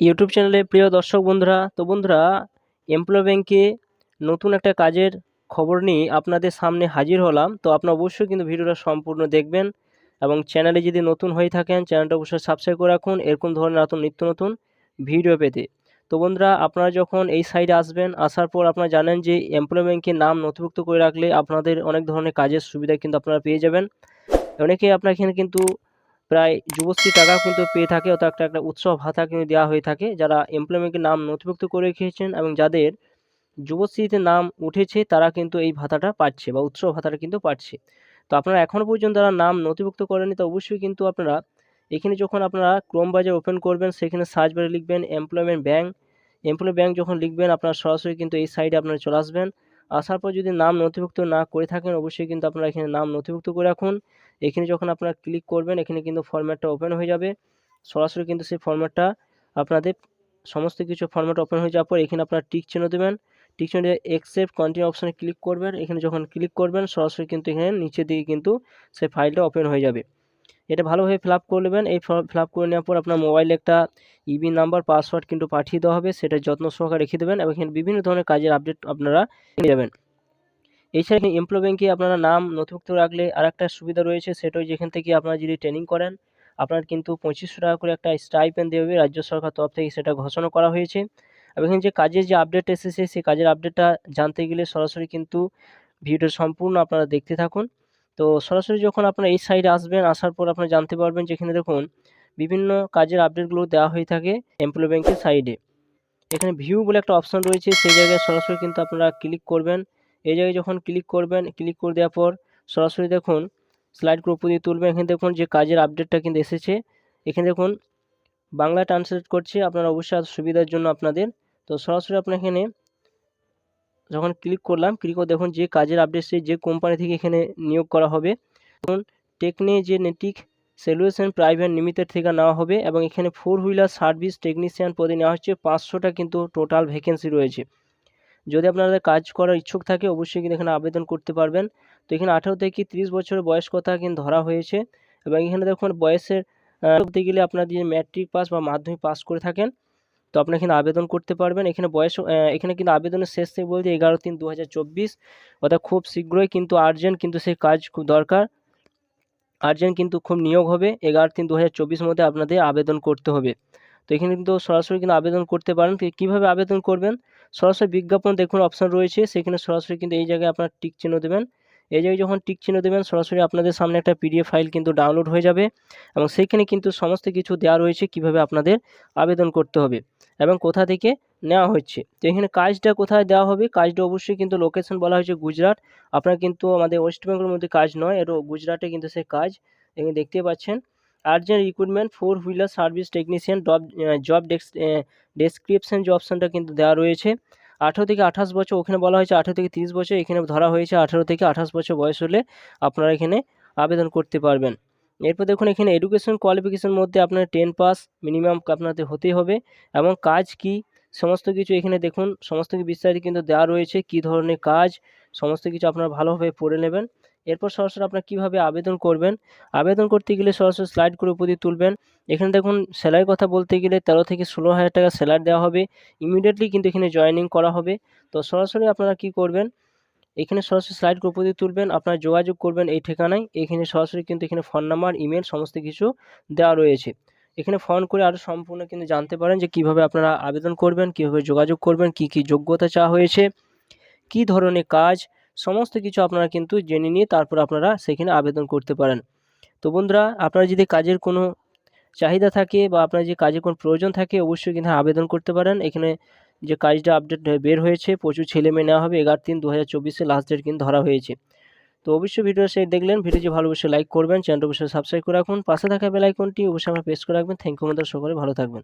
YouTube চ্যানেলে প্রিয় দর্শক বন্ধুরা, তো বন্ধুরা, এমপ্লয় ব্যাংকে নতুন একটা কাজের খবর নিয়ে আপনাদের সামনে হাজির হলাম। তো আপনারা অবশ্যই কিন্তু ভিডিওটা সম্পূর্ণ দেখবেন এবং চ্যানেলে যদি নতুন হয়ে থাকেন, চ্যানেলটা অবশ্যই সাবস্ক্রাইব করে রাখুন। এরকম ধরনের নতুন নিত্য নতুন ভিডিও পেতে। তো বন্ধুরা, আপনারা যখন এই সাইডে আসবেন, আসার পর আপনারা জানেন যে এমপ্লয় ব্যাংকে নাম নথিভুক্ত করে রাখলে আপনাদের অনেক ধরনের কাজের সুবিধা কিন্তু আপনারা পেয়ে যাবেন। অনেকে আপনার এখানে কিন্তু প্রায় যুবশ্রী টাকা কিন্তু পেয়ে থাকে, অর্থাৎ একটা একটা উৎসব ভাতা কিন্তু দেওয়া হয়ে থাকে, যারা এমপ্লয়মেন্টের নাম নথিভুক্ত করে রেখেছেন এবং যাদের যুবশ্রীতে নাম উঠেছে, তারা কিন্তু এই ভাতাটা পাচ্ছে বা উৎসব ভাতাটা কিন্তু পাচ্ছে। তো আপনারা এখনও পর্যন্ত যারা নাম নথিভুক্ত করেনি তো অবশ্যই কিন্তু আপনারা এখানে যখন আপনারা ক্রোম বাজার ওপেন করবেন, সেখানে সার্চ বারে লিখবেন এমপ্লয়মেন্ট ব্যাঙ্ক এমপ্লয় ব্যাঙ্ক যখন লিখবেন, আপনারা সরাসরি কিন্তু এই সাইডে আপনারা চলে আসবেন। আসার পর যদি নাম নথিভুক্ত না করে থাকেন, অবশ্যই কিন্তু আপনারা এখানে নাম নথিভুক্ত করে রাখুন। এখানে যখন আপনারা ক্লিক করবেন, এখানে কিন্তু ফরম্যাটটা ওপেন হয়ে যাবে। সরাসরি কিন্তু সেই ফরম্যাটটা আপনাদের সমস্ত কিছু ফরম্যাট ওপেন হয়ে যাওয়ার পর এখানে আপনারা টিক চিহ্ন দেবেন। টিক চিহ্ন দিয়ে একসেপ্ট কন্টিনিউ অপশানে ক্লিক করবেন। এখানে যখন ক্লিক করবেন, সরাসরি কিন্তু এখানে নিচের দিকে কিন্তু সেই ফাইলটা ওপেন হয়ে যাবে। এটা ভালোভাবে ফিল আপ করে নেবেন। এই ফিল আপ করে নেওয়ার পর আপনার মোবাইলে একটা ইবি নাম্বার পাসওয়ার্ড কিন্তু পাঠিয়ে দেওয়া হবে। সেটা যত্ন সহকারে রেখে দেবেন এবং এখানে বিভিন্ন ধরনের কাজের আপডেট আপনারা পেয়ে যাবেন। এছাড়া এখানে এমপ্লয় ব্যাঙ্কে আপনারা নাম নথিভুক্ত রাখলে আর একটা সুবিধা রয়েছে, সেটা যেখান থেকে আপনারা যদি ট্রেনিং করেন, আপনার কিন্তু পঁচিশশো টাকা করে একটা স্টাইপেন দেবে রাজ্য সরকার তরফ থেকে, সেটা ঘোষণা করা হয়েছে। এবং এখানে যে কাজের যে আপডেট এসেছে, সেই কাজের আপডেটটা জানতে গেলে সরাসরি কিন্তু ভিডিও সম্পূর্ণ আপনারা দেখতে থাকুন। তো সরাসরি যখন আপনার এই সাইডে আসবেন, আসার পর আপনারা জানতে পারবেন যেখানে দেখুন, বিভিন্ন কাজের আপডেটগুলো দেওয়া হয়ে থাকে এমপ্লয় ব্যাঙ্কের সাইডে এখানে ভিউ বলে একটা অপশান রয়েছে, সেই জায়গায় সরাসরি কিন্তু আপনারা ক্লিক করবেন। এই জায়গায় যখন ক্লিক করবেন ক্লিক করে দেওয়ার পর সরাসরি দেখুন স্লাইড গ্রুপ দিয়ে তুলবেন। এখানে দেখুন যে কাজের আপডেটটা কিন্তু এসেছে। এখানে দেখুন বাংলা ট্রান্সলেট করছে, আপনারা অবশ্যই সুবিধার জন্য আপনাদের। তো সরাসরি আপনার এখানে যখন ক্লিক করলাম ক্লিক করে দেখুন যে কাজের আপডেট সে যে কোম্পানি থেকে এখানে নিয়োগ করা হবে দেখুন টেকনিজেনেটিক সলিউশন প্রাইভেট লিমিটেড থেকে নেওয়া হবে এবং এখানে ফোর হুইলার সার্ভিস টেকনিশিয়ান পদে নেওয়া হচ্ছে পাঁচশোটা কিন্তু টোটাল ভ্যাকেন্সি রয়েছে। যদি আপনাদের কাজ করার ইচ্ছুক থাকে, অবশ্যই কিন্তু এখানে আবেদন করতে পারবেন। তো এখানে আঠেরো থেকে তিরিশ বছরের বয়স কথা কিন্তু ধরা হয়েছে এবং এখানে দেখুন বয়সের করতে গেলে আপনার যদি ম্যাট্রিক পাস বা মাধ্যমিক পাস করে থাকেন তো আপনি এখানে আবেদন করতে পারবেন। এখানে বয়স এখানে কিন্তু আবেদনের শেষ থেকে বলতে এগারো তিন দু অর্থাৎ খুব শীঘ্রই কিন্তু আর্জেন্ট কিন্তু সেই কাজ খুব দরকার। আর্জেন্ট কিন্তু খুব নিয়োগ হবে। এগারো তিন দু মধ্যে আপনাদের আবেদন করতে হবে। তো এখানে কিন্তু সরাসরি কিন্তু আবেদন করতে পারেন। কীভাবে আবেদন করবেন? সরাসরি বিজ্ঞাপন দেখুন অপশান রয়েছে। সেখানে সরাসরি কিন্তু এই জায়গায় আপনার টিক চিহ্ন দেবেন। এই জায়গায় যখন টিক চিহ্ন দেবেন, সরাসরি আপনাদের সামনে একটা পিডিএফ ফাইল কিন্তু ডাউনলোড হয়ে যাবে এবং সেইখানে কিন্তু সমস্ত কিছু দেওয়া রয়েছে কীভাবে আপনাদের আবেদন করতে হবে এবং কোথা থেকে নেওয়া হচ্ছে। তো এখানে কাজটা কোথায় দেওয়া হবে? কাজটা অবশ্যই কিন্তু লোকেশন বলা হয়েছে গুজরাট। আপনার কিন্তু আমাদের ওয়েস্ট বেঙ্গলের মধ্যে কাজ নয় এটা গুজরাটে কিন্তু সে কাজ। এখানে দেখতে পাচ্ছেন urgent recruitment four wheeler service technician job job description যে অপশানটা কিন্তু দেওয়া রয়েছে। আঠেরো থেকে আঠাশ বছর, ওখানে বলা হয়েছে আঠেরো থেকে তিরিশ বছর, এখানে ধরা হয়েছে আঠেরো থেকে আঠাশ বছর বয়স হলে আপনারা এখানে আবেদন করতে পারবেন। এরপর দেখুন, এখানে এডুকেশন কোয়ালিফিকেশন মধ্যে আপনার টেন পাস মিনিমাম আপনাদের হতেই হবে এবং কাজ কি? সমস্ত কিছু এখানে দেখুন, সমস্ত কিছু বিস্তারিত কিন্তু দেওয়া রয়েছে, কি ধরনের কাজ? সমস্ত কিছু আপনারা ভালোভাবে পড়ে নেবেন। এরপর সরাসরি আপনারা কীভাবে আবেদন করবেন? আবেদন করতে গেলে সরাসরি স্লাইড করে উপর তুলবেন। এখানে দেখুন স্যালারির কথা বলতে গেলে তেরো থেকে ষোলো হাজার টাকা স্যালারি দেওয়া হবে। ইমিডিয়েটলি কিন্তু এখানে জয়েনিং করা হবে। তো সরাসরি আপনারা কি করবেন? এখানে সরাসরি স্লাইড গ্রুপ দিয়ে তুলবেন। আপনারা যোগাযোগ করবেন এই ঠিকানায়। এখানে সরাসরি কিন্তু এখানে ফোন নাম্বার ইমেল সমস্ত কিছু দেওয়া রয়েছে। এখানে ফোন করে আরও সম্পূর্ণ কিন্তু জানতে পারেন যে কীভাবে আপনারা আবেদন করবেন, কীভাবে যোগাযোগ করবেন, কি কি যোগ্যতা চাওয়া হয়েছে, কি ধরনের কাজ সমস্ত কিছু আপনারা কিন্তু জেনে নিয়ে তারপর আপনারা সেখানে আবেদন করতে পারেন। তো বন্ধুরা, আপনারা যদি কাজের কোনো চাহিদা থাকে বা আপনার যে কাজের কোনো প্রয়োজন থাকে, অবশ্যই কিন্তু আবেদন করতে পারেন। এখানে যে কাজটা আপডেট বের হয়েছে, প্রচুর ছেলে মেয়ে নেওয়া হবে। এগারো তিন দু হাজার চব্বিশে লাস্ট ডেট কিন্তু ধরা হয়েছে। তো অবশ্যই ভিডিও সেই দেখলেন। ভিডিওটি ভালো অবশ্যই লাইক করবেন। চ্যানেলটা অবশ্যই সাবস্ক্রাইব করে রাখুন। পাশে থাকা বেলাইকনটি অবশ্যই আমরা প্রেস করে রাখবেন। থ্যাংক ইউ আমাদের সকলে ভালো থাকবেন।